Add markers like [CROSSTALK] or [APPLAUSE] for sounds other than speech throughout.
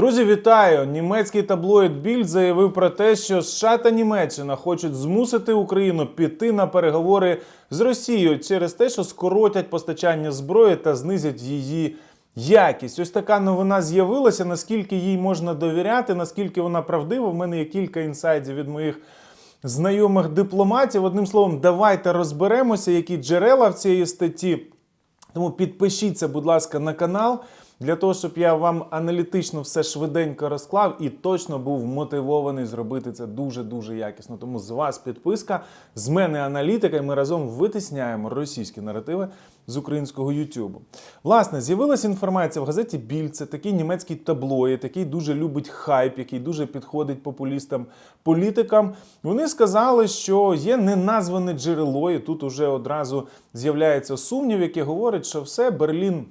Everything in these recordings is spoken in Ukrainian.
Друзі, вітаю! Німецький таблоїд Більд заявив про те, що США та Німеччина хочуть змусити Україну піти на переговори з Росією через те, що скоротять постачання зброї та знизять її якість. Ось така новина з'явилася. Наскільки їй можна довіряти, наскільки вона правдива. В мене є кілька інсайдів від моїх знайомих дипломатів. Одним словом, давайте розберемося, які джерела в цій статті. Тому підпишіться, будь ласка, на канал для того, щоб я вам аналітично все швиденько розклав і точно був мотивований зробити це дуже дуже якісно. Тому з вас підписка, з мене аналітика, і ми разом витисняємо російські наративи з українського Ютубу. Власне, з'явилася інформація в газеті Більд, це такий німецький таблоїд, який дуже любить хайп, який дуже підходить популістам, політикам. Вони сказали, що є неназване джерело, і тут уже одразу з'являється сумнів, який говорить, що все Берлін.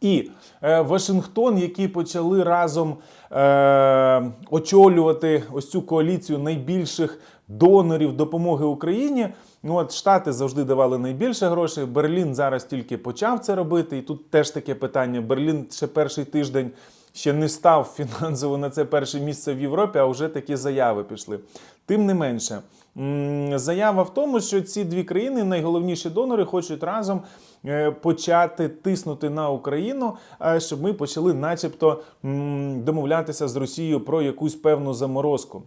І е, Вашингтон, які почали разом е, очолювати ось цю коаліцію найбільших донорів допомоги Україні. Ну от Штати завжди давали найбільше грошей. Берлін зараз тільки почав це робити. І тут теж таке питання. Берлін ще перший тиждень ще не став фінансово на це перше місце в Європі, а вже такі заяви пішли. Тим не менше, заява в тому, що ці дві країни, найголовніші донори, хочуть разом е, почати тиснути на Україну, е, щоб ми почали, начебто, домовлятися з Росією про якусь певну заморозку.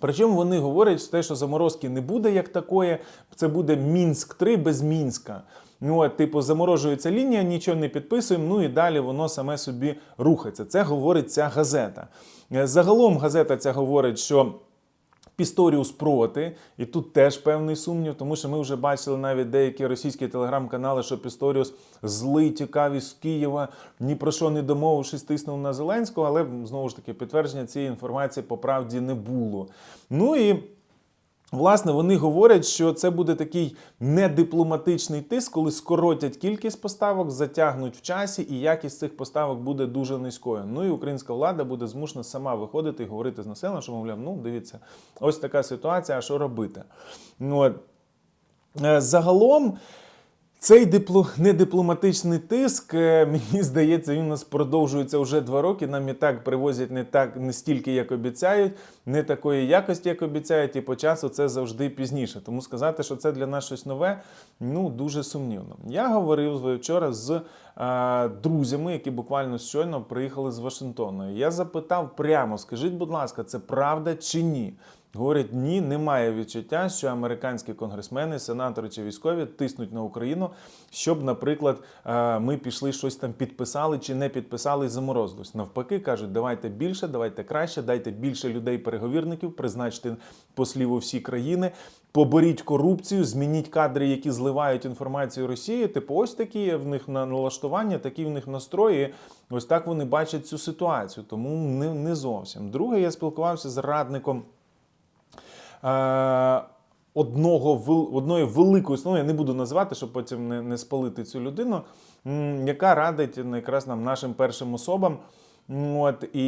Причому вони говорять що заморозки не буде як такої, це буде Мінськ 3 без Мінська. Ну, от, типу, заморожується лінія, нічого не підписуємо, ну і далі воно саме собі рухається. Це говорить ця газета. Е, Загалом газета ця говорить, що. Пісторіус проти, і тут теж певний сумнів, тому що ми вже бачили навіть деякі російські телеграм-канали, що Пісторіус злий тікав із Києва, ні про що не домовившись, тиснув на Зеленського, але знову ж таки підтвердження цієї інформації по правді не було. Ну і Власне, вони говорять, що це буде такий недипломатичний тиск, коли скоротять кількість поставок, затягнуть в часі, і якість цих поставок буде дуже низькою. Ну і українська влада буде змушена сама виходити і говорити з населенням, що мовляв, ну дивіться, ось така ситуація, а що робити? Ну. Е, Загалом. Цей дипло... недипломатичний тиск, е, [LAUGHS] мені здається, він у нас продовжується вже два роки. Нам і так привозять не так не стільки, як обіцяють, не такої якості, як обіцяють, і по часу це завжди пізніше. Тому сказати, що це для нас щось нове, ну дуже сумнівно. Я говорив вчора з е, друзями, які буквально щойно приїхали з Вашингтону. Я запитав прямо: скажіть, будь ласка, це правда чи ні? Говорять, ні, немає відчуття, що американські конгресмени, сенатори чи військові тиснуть на Україну, щоб, наприклад, е, ми пішли щось там підписали чи не підписали і заморозилось. Навпаки, кажуть, давайте більше, давайте краще, дайте більше людей-переговірників, призначте послів у всі країни, поборіть корупцію, змініть кадри, які зливають інформацію Росії. Типу, ось такі в них на налаштування, такі в них настрої. Ось так вони бачать цю ситуацію. Тому не, не зовсім. Друге, я спілкувався з радником одного одної великої ну, я не буду називати, щоб потім не, не спалити цю людину, яка радить якраз нам нашим першим особам. Ну, От, і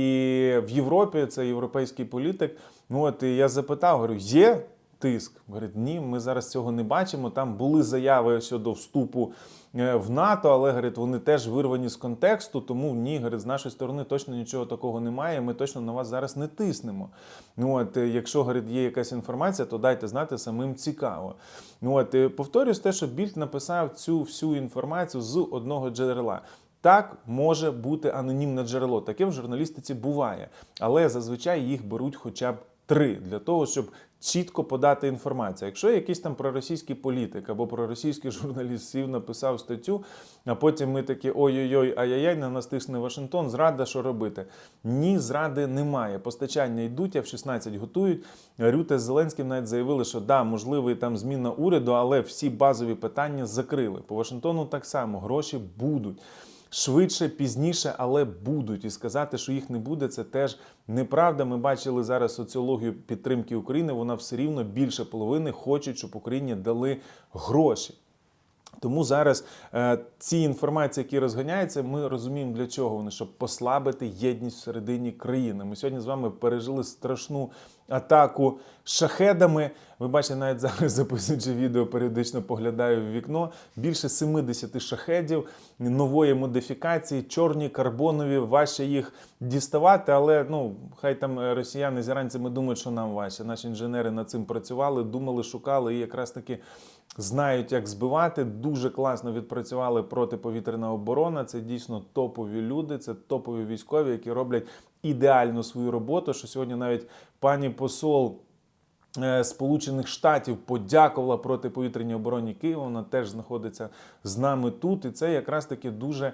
в Європі це європейський політик. Ну, от, і я запитав, говорю, є тиск? Говорить, ні, ми зараз цього не бачимо. Там були заяви щодо вступу е, в НАТО, але говорить, вони теж вирвані з контексту, тому ні, говорить, з нашої сторони точно нічого такого немає. Ми точно на вас зараз не тиснемо. Ну от, е, якщо говорить, є якась інформація, то дайте знати самим цікаво. Ну от, е, повторюсь те, що Більд написав цю всю інформацію з одного джерела. Так може бути анонімне джерело. Таке в журналістиці буває, але зазвичай їх беруть хоча б три для того, щоб чітко подати інформацію. Якщо якийсь там проросійський політик або проросійський [LAUGHS] журналіст сів написав статтю, а потім ми такі ой-ой-ой, ай-яй-яй, на нас тисне Вашингтон, зрада, що робити? Ні, зради немає. Постачання йдуть, а в 16 готують. Рюте з Зеленським навіть заявили, що да, можливо, і там зміна уряду, але всі базові питання закрили. По Вашингтону так само гроші будуть. Швидше, пізніше, але будуть. І сказати, що їх не буде, це теж неправда. Ми бачили зараз соціологію підтримки України. Вона все рівно більше половини хочуть, щоб Україні дали гроші. Тому зараз е, ці інформації, які розганяються, ми розуміємо для чого вони, щоб послабити єдність всередині країни. Ми сьогодні з вами пережили страшну атаку шахедами. Ви бачите, навіть [LAUGHS] зараз записуючи відео, періодично поглядаю в вікно. Більше 70 шахедів нової модифікації, чорні, карбонові, важче їх діставати, але ну хай там е, росіяни з іранцями думають, що нам важче. Наші інженери над цим працювали, думали, шукали і якраз таки знають, як збивати. Дуже класно відпрацювали протиповітряна оборона. Це дійсно топові люди, це топові військові, які роблять ідеально свою роботу. Що сьогодні навіть пані посол. е, Сполучених Штатів подякувала протиповітряній обороні Києва. Вона теж знаходиться з нами тут. І це якраз таки дуже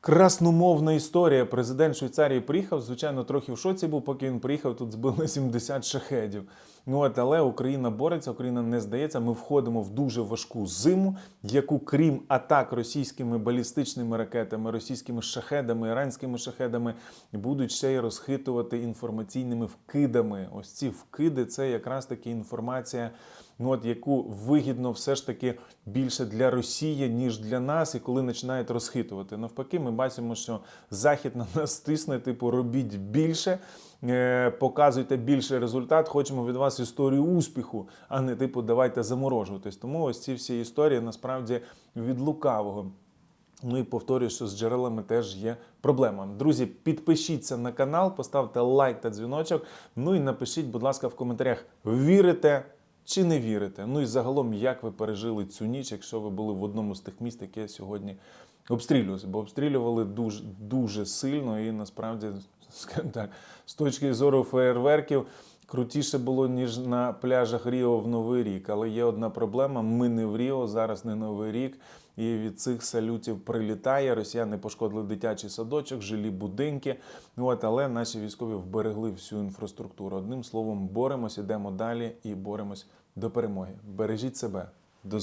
красномовна історія. Президент Швейцарії приїхав. Звичайно, трохи в шоці був, поки він приїхав. Тут збили 70 шахедів. Ну от, але Україна бореться, Україна не здається. Ми входимо в дуже важку зиму, яку, крім атак російськими балістичними ракетами, російськими шахедами, іранськими шахедами, будуть ще й розхитувати інформаційними вкидами. Ось ці вкиди це якраз таки інформація, ну от яку вигідно все ж таки більше для Росії, ніж для нас, і коли починають розхитувати. Навпаки, ми бачимо, що Захід на нас тисне, типу, робіть більше. Е, Показуйте більше результат, хочемо від вас історію успіху, а не типу давайте заморожуватись. Тому ось ці всі історії насправді від лукавого. Ну і повторюю, що з джерелами теж є проблема. Друзі, підпишіться на канал, поставте лайк та дзвіночок. Ну і напишіть, будь ласка, в коментарях, вірите чи не вірите. Ну і загалом, як ви пережили цю ніч, якщо ви були в одному з тих міст, яке сьогодні обстрілювалося. Бо обстрілювали дуже, дуже сильно і насправді, скажімо так, з точки зору феєрверків. Крутіше було, ніж на пляжах Ріо в Новий рік. Але є одна проблема: ми не в Ріо, зараз не Новий рік. І від цих салютів прилітає. Росіяни пошкодили дитячий садочок, жилі будинки. От, але наші військові вберегли всю інфраструктуру. Одним словом, боремось, ідемо далі і боремось до перемоги. Бережіть себе.